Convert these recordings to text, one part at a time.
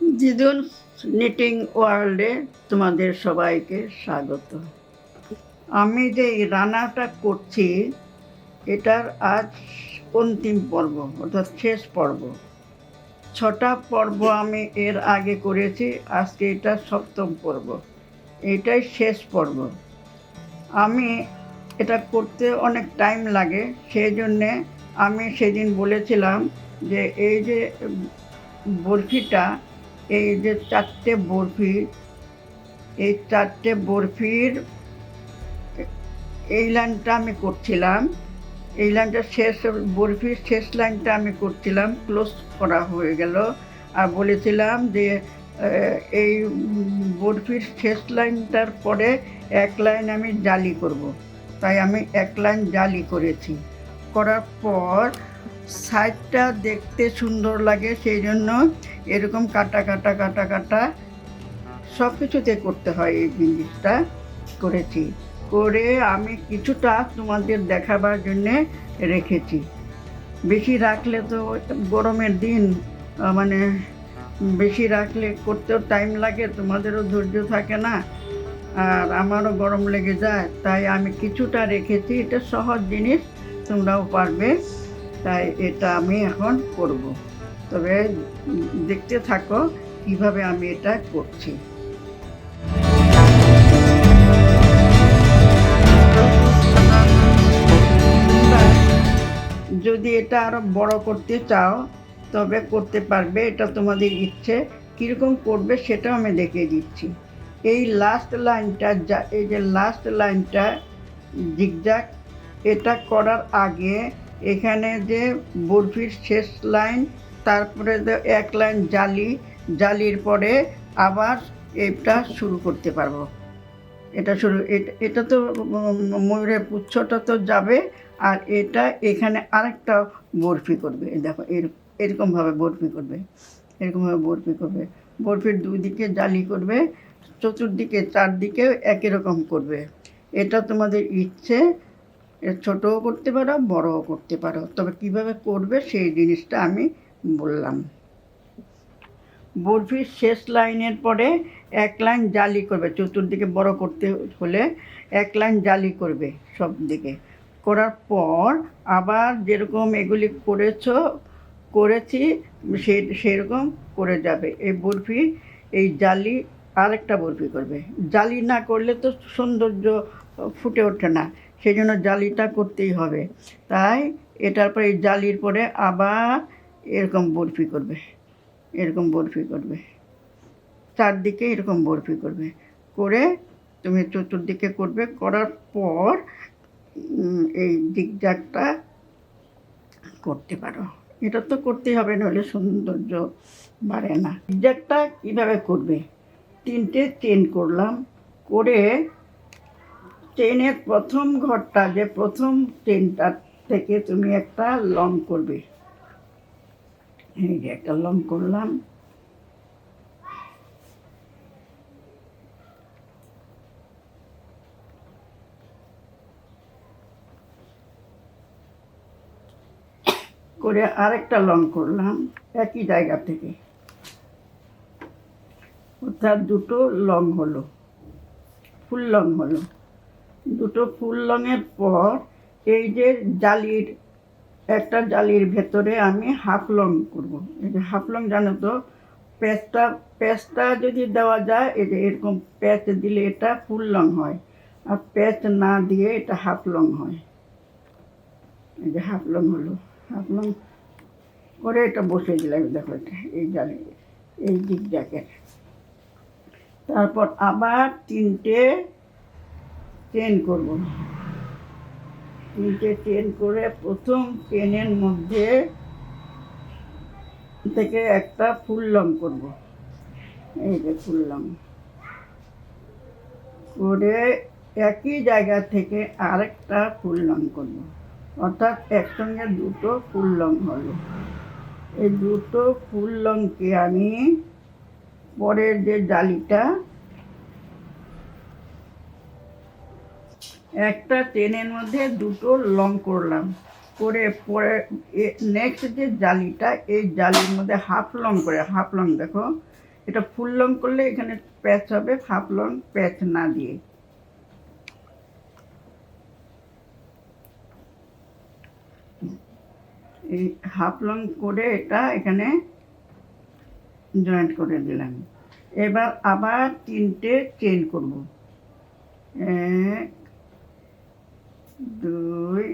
জিদুন knitting ওয়ার্ল্ডে তোমাদের সবাইকে স্বাগত। আমি যে রান্নাটা করছি, এটার আজ অন্তিম পর্ব, অর্থাৎ শেষ পর্ব। ছটা পর্ব আমি এর আগে করেছি, আজকে এটা সপ্তম পর্ব। এটাই শেষ পর্ব। আমি এটা করতে অনেক টাইম লাগে সেই জন্যে আমি সেদিন বলেছিলাম যে এই যে বরফিটা এই যে চারটে বরফি এই চারটে বরফির, এই লাইনটা আমি করছিলাম। এই লাইনটা শেষ, বরফির শেষ লাইনটা আমি করছিলাম, ক্লোজ করা হয়ে গেল। আর বলেছিলাম যে এই বরফির শেষ লাইনটার পরে এক লাইন আমি জালি করব। তাই আমি এক লাইন জালি করেছি। করার পর সাইডটা দেখতে সুন্দর লাগে, সেই জন্য এরকম কাটা কাটা কাটা কাটা সব কিছুতে করতে হয় এই জিনিসটা করেছি। করে আমি কিছুটা তোমাদের দেখাবার জন্যে রেখেছি। বেশি রাখলে তো গরমের দিন মানে বেশি রাখলে করতেও টাইম লাগে, তোমাদেরও ধৈর্য থাকে না, আর আমারও গরম লেগে যায়, তাই আমি কিছুটা রেখেছি, এটা সহজ জিনিস, তোমরাও পারবে, তাই এটা আমি এখন করব। তবে দেখতে থাকো কীভাবে আমি এটা করছি। যদি এটা আরও বড় করতে চাও, তবে করতে পারবে, এটা তোমাদের ইচ্ছে। কীরকম করবে সেটাও আমি দেখিয়ে দিচ্ছি। এই লাস্ট লাইনটা যা, এই যে লাস্ট লাইনটা জিগজাগ এটা করার আগে এখানে যে বরফির শেষ লাইন তারপরে এক লাইন জালি, জালির পরে আবার এটা শুরু করতে পারব। এটা শুরু, এটা- তো ময়ূরের পুচ্ছটা তো যাবে, আর এটা এখানে আরেকটা বরফি করবে। দেখো, এর, এরকমভাবে বরফি করবে, এরকমভাবে বরফি করবে। বরফির দুই দিকে জালি করবে, চতুর্দিকে, চারদিকে একই রকম করবে। এটা তোমাদের ইচ্ছে ছোটও করতে পারো, বড়ও করতে পারো। তবে কীভাবে করবে সেই জিনিসটা আমি বললাম। বরফির শেষ লাইনের পরে এক লাইন জালি করবে, চতুর্দিকে বড় করতে হলে এক লাইন জালি করবে সব দিকে। করার পর আবার যেরকম এগুলি করেছ, করেছি, সে, সেরকম করে যাবে। এই বরফি, এই জালি আরেকটা বরফি করবে। জালি না করলে তো সৌন্দর্য ফুটে ওঠে না, সেই জন্য জালিটা করতেই হবে। তাই এটার পরে, এই জালির পরে আবার এরকম বরফি করবে, এরকম বরফি করবে। চারদিকে এরকম বরফি করবে। করে তুমি চতুর্দিকে করবে, করার পর এই জিগজাগটা করতে পারো। এটা তো করতেই হবে, নইলে সৌন্দর্য বাড়ে না। জিগজাগটা কীভাবে করবে? তিনটে চেন করলাম। করে চেনের প্রথম ঘরটা, যে প্রথম চেনটা থেকে তুমি একটা লং করবে। একটা লং করলাম। করে আরেকটা লং করলাম একই জায়গা থেকে। অর্থাৎ দুটো লং হলো, ফুল লং হলো। দুটো ফুল লংয়ের পর এই যে জালির একটা জালির ভেতরে আমি হাফ লং করব। এই যে হাফ লং জানো তো? প্যাচটা প্যাচটা যদি দেওয়া যায়, এই যে এরকম প্যাচ দিলে এটা ফুল লং হয়। আর প্যাচ না দিয়ে এটা হাফ লং হয়। এই যে হাফ লং হলো। হাফ লং করে এটা বসে দিলাম দেখো এটা, এই জালি, এই দিক জ্যাকেট তারপর আবার তিনটে চেন করব। তিনটে চেন করে প্রথম চেনের মধ্যে থেকে একটা ফুল লং করব। এই যে ফুল লং করে একই জায়গা থেকে আরেকটা ফুল লং করব। অর্থাৎ একসঙ্গে দুটো ফুল লং হলো। এই দুটো ফুল লংকে আমি পরের যে জালিটা একটা চেনের মধ্যে দুটো লং করলাম। করে পরে নেক্সট যে জালিটা, এই জালির মধ্যে হাফ লং করে হাফ লং দেখো, এটা ফুল লং করলে এখানে প্যাচ হবে হাফ লং প্যাচ না দিয়ে। এই হাফ লং করে এটা এখানে জয়েন্ট করে দিলাম। এবার আবার তিনটে চেন করব। এক দুই,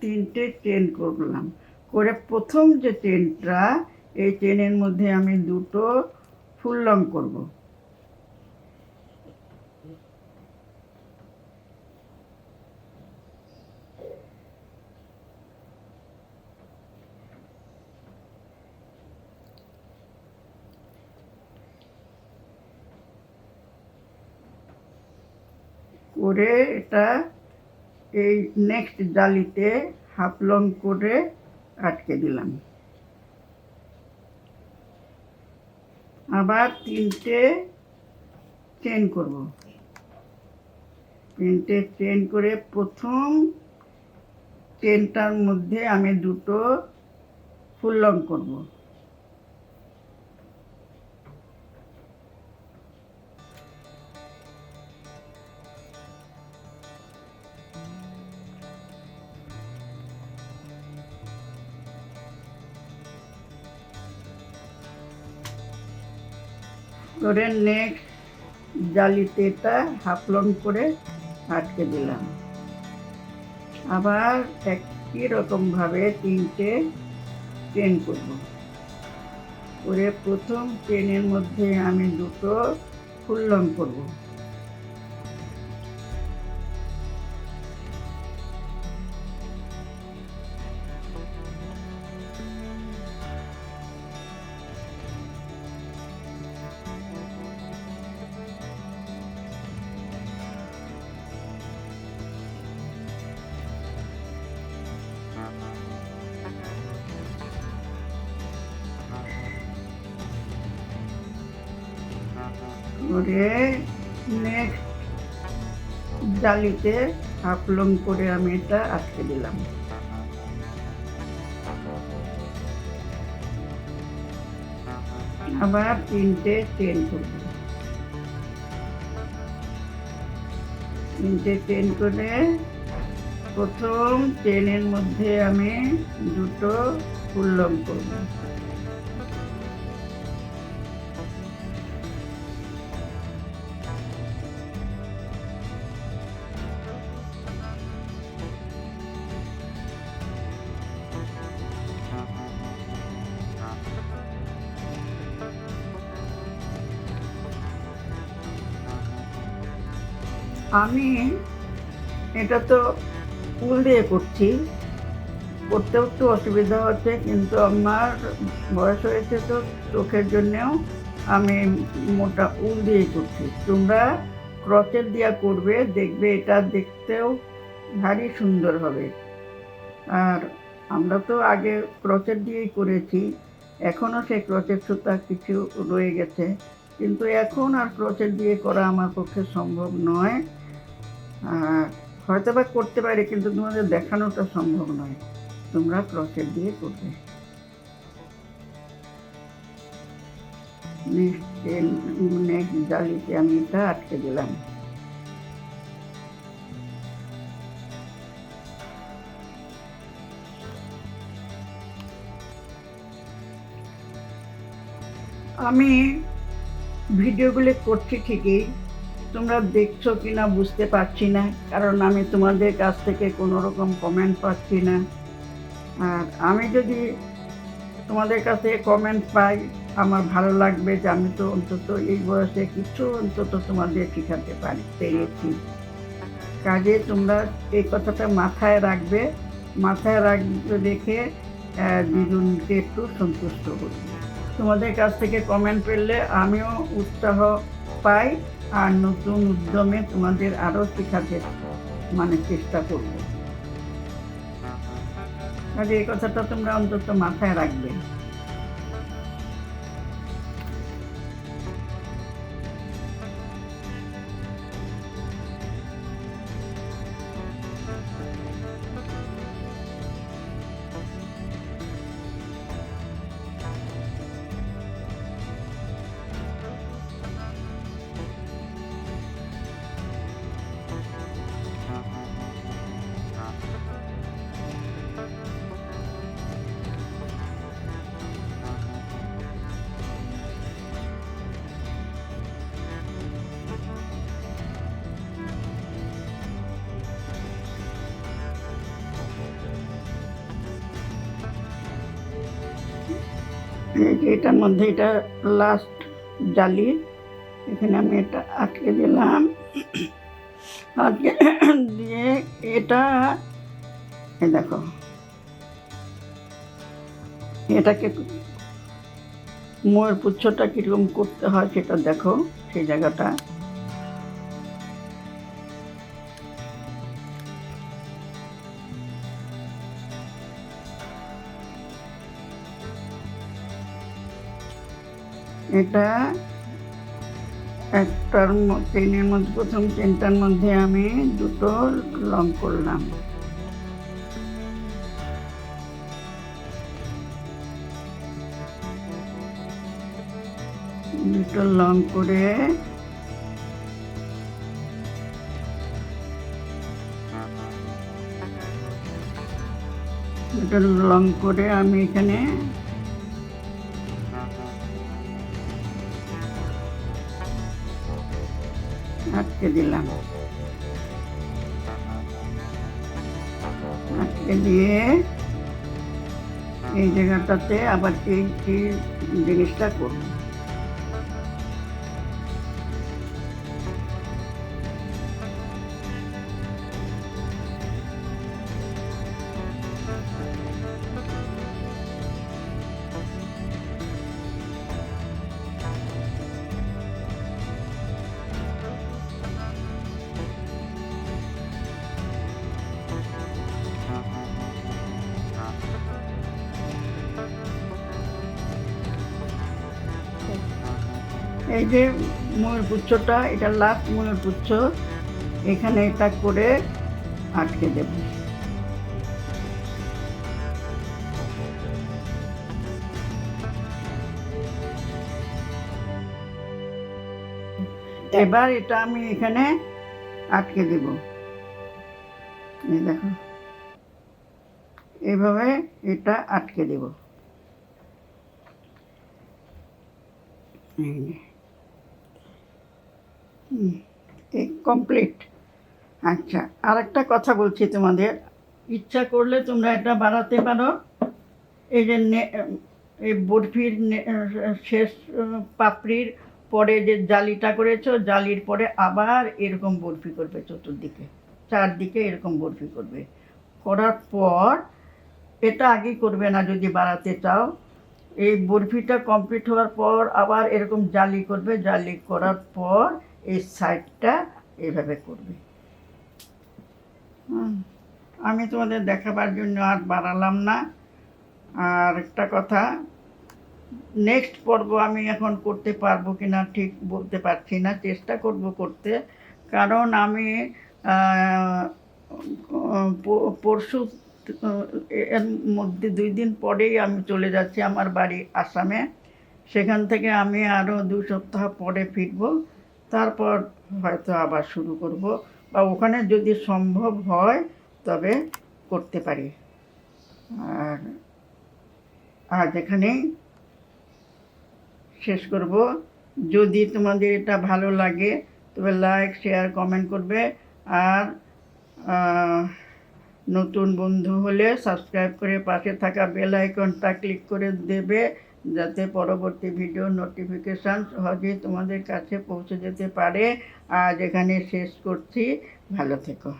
তিনটে চেন করলাম। করে প্রথম যে চেনটা এই চেনের মধ্যে আমি দুটো ফুল লং করব। করে এটা এই নেক্সট জালিতে হাফ লং করে আটকে দিলাম। আবার তিনটে চেন করব। তিনটে চেন করে প্রথম চেনটার মধ্যে আমি দুটো ফুল লং করব। করে নেক্সট জালিতে এটা হাফলন করে আটকে দিলাম। আবার একই রকমভাবে তিনটে ট্রেন করব। করে প্রথম ট্রেনের মধ্যে আমি দুটো ফুল লং করব। করে নেক্সট জালিতে হাফ লং করে আমি এটা আটকে দিলাম। আবার তিনটে চেন করব। তিনটে চেন করে প্রথম চেনের মধ্যে আমি দুটো ফুল লং করব। আমি এটা তো ফুল দিয়ে করছি। করতেও একটু অসুবিধা হচ্ছে, কিন্তু আমার বয়স হয়েছে তো চোখের জন্যেও আমি মোটা উল দিয়ে করছি। তোমরা ক্রচের দিয়া করবে, দেখবে এটা দেখতেও ভারী সুন্দর হবে। আর আমরা তো আগে ক্রচের দিয়েই করেছি এখনও সেই ক্রচের সুতা কিছু রয়ে গেছে। কিন্তু এখন আর ক্রচের দিয়ে করা আমার পক্ষে সম্ভব নয়। হয়তো বা করতে পারে, কিন্তু তোমাদের দেখানোটা সম্ভব নয়। তোমরা ক্রসের দিয়ে করবে। জালিতে আমি এটা আটকে দিলাম। আমি ভিডিওগুলো করছি ঠিকই। তোমরা দেখছ কি না বুঝতে পারছি না, কারণ আমি তোমাদের কাছ থেকে কোনো রকম কমেন্ট পাচ্ছি না। আর আমি যদি তোমাদের কাছে কমেন্ট পাই, আমার ভালো লাগবে যে আমি তো অন্তত এই বয়সে কিছু অন্তত তোমাদের শেখাতে পারি, পেরেছি। কাজে তোমরা এই কথাটা মাথায় রাখবে মাথায় রাখবে দেখে দুজনকে একটু সন্তুষ্ট করবে। তোমাদের কাছ থেকে কমেন্ট পেলে আমিও উৎসাহ পাই। আর নতুন উদ্যমে তোমাদের আরও শেখাতে মানে চেষ্টা করব। কাজে এই কথাটা তোমরা অন্তত মাথায় রাখবে। এটার মধ্যে এটা লাস্ট জালি। এখানে আমি এটা আটকে দিলাম। আটকে দিয়ে এটা, এই দেখো। এটাকে ময়ের পুচ্ছটা কীরকম করতে হয় সেটা দেখো, সেই জায়গাটা। এটা একটার চেনের মধ্যে, প্রথম চেনটার মধ্যে আমি দুটো লং করলাম। দুটো লং করে দুটো লং করে আমি এখানে আটকে দিলাম। আটকে দিয়ে এই জায়গাটাতে আবার এই জিনিসটা করব। এই যে ময়ূর পুচ্ছটা, এটা লাস্ট ময়ূর পুচ্ছ। এখানে এটা করে আটকে দেব। এবার এটা আমি এখানে আটকে দেব। এই দেখো। এভাবে এটা আটকে দেব। এই। কমপ্লিট আচ্ছা আর একটা কথা বলছি তোমাদের। ইচ্ছা করলে তোমরা এটা বাড়াতে পারো। এই যে এই বরফির শেষ পাপড়ির পরে যে জালিটা করেছ, জালির পরে আবার এরকম বরফি করবে চতুর্দিকে। চারদিকে এরকম বরফি করবে। করার পর এটা আগেই করবে না যদি বাড়াতে চাও। এই বরফিটা কমপ্লিট হওয়ার পর আবার এরকম জালি করবে। জালি করার পর এই সাইডটা এইভাবে করবে। আমি তোমাদের দেখাবার জন্য আর বাড়ালাম না। আর একটা কথা নেক্সট পর্ব আমি এখন করতে পারব কি না ঠিক বলতে পারছি না, চেষ্টা করব করতে। কারণ আমি পরশু এর মধ্যে দুই দিন পরেই আমি চলে যাচ্ছি আমার বাড়ি আসামে। সেখান থেকে আমি আরও দু সপ্তাহ পরে ফিরব। তারপর হয়তো আবার শুরু করব বা ওখানে যদি সম্ভব হয় তবে করতে পারি। আর আজ এখানেই শেষ করব, যদি তোমাদের এটা ভালো লাগে তবে লাইক শেয়ার কমেন্ট করবে। আর নতুন বন্ধু হলে সাবস্ক্রাইব করে পাশে থাকা বেল আইকনটা ক্লিক করে দেবে। যাতে পরবর্তী ভিডিও নোটিফিকেশান সহজে তোমাদের কাছে পৌঁছে যেতে পারে। আজ এখানে শেষ করছি। ভালো থেকো।